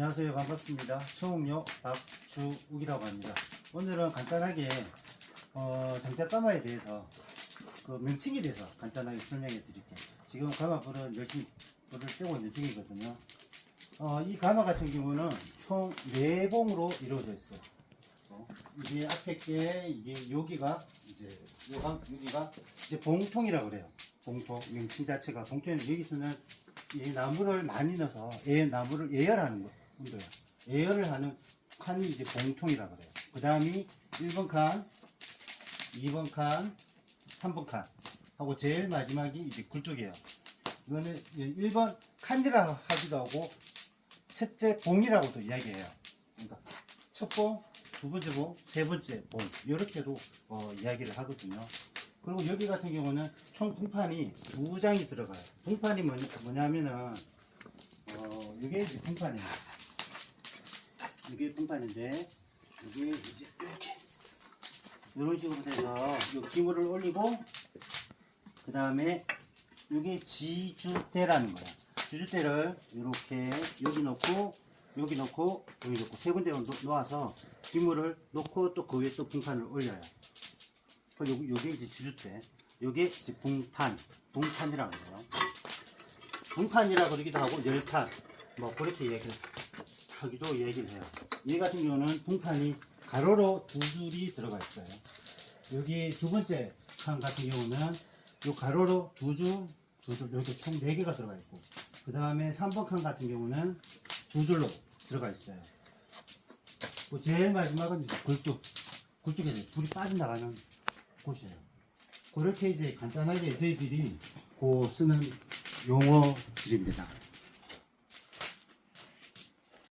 안녕하세요. 반갑습니다. 청옥역 박주욱이라고 합니다. 오늘은 간단하게 어, 가마에 대해서 그 명칭에 대해서 간단하게 설명해 드릴게요. 지금 가마불은 열심히 불을 떼고 있는 중이거든요. 어, 이 가마 같은 경우는 총 4봉으로 이루어져 있어요. 어, 이게 앞에 게 이게 여기가 이제 요가 여기가 이제 봉통이라고 그래요. 봉통 명칭 자체가 봉통이 여기서는 이 나무를 많이 넣어서 애 나무를 예열하는 거 운동 이야. 예열을 하는 칸이 이제 봉통이라 그래요. 그 다음이 1번 칸, 2번 칸, 3번 칸 하고 제일 마지막이 이제 굴뚝이에요. 이거는 1번 칸이라 하기도 하고 첫째 봉이라고도 이야기해요. 그러니까 첫 봉, 두 번째 봉, 세 번째 봉 이렇게도 어, 이야기를 하거든요. 그리고 여기 같은 경우는 총 봉판이 두 장이 들어가요. 봉판이 뭐냐, 뭐냐면은 어, 이게 이제 봉판이에요. 이게 봉판인데 이게 이제 이렇게 이런 식으로 돼서 이 기물을 올리고 그 다음에 이게 지주대라는 거야. 지주대를 이렇게 여기 놓고 여기 놓고 여기 놓고 세 군데로 놓- 놓아서 기물을 놓고 또 그 위에 또 봉판을 올려요. 그 요게, 요게 이제 지주대. 요게 이제 붕판, 붕판이라고 해요. 붕판이라 그러기도 하고 열판, 뭐 그렇게 얘기를 하기도 얘기를 해요. 얘 같은 경우는 붕판이 가로로 두 줄이 들어가 있어요. 여기 두 번째 칸 같은 경우는 요 가로로 두 줄, 두 줄, 이렇게 총네 개가 들어가 있고, 그 다음에 3번 칸 같은 경우는 두 줄로 들어가 있어요. 그 제일 마지막은 이제 굴뚝. 굴뚝에 불이 빠져나가는 곳이에요. 그렇게 이제 간단하게 저희들이 그 쓰는 용어들입니다.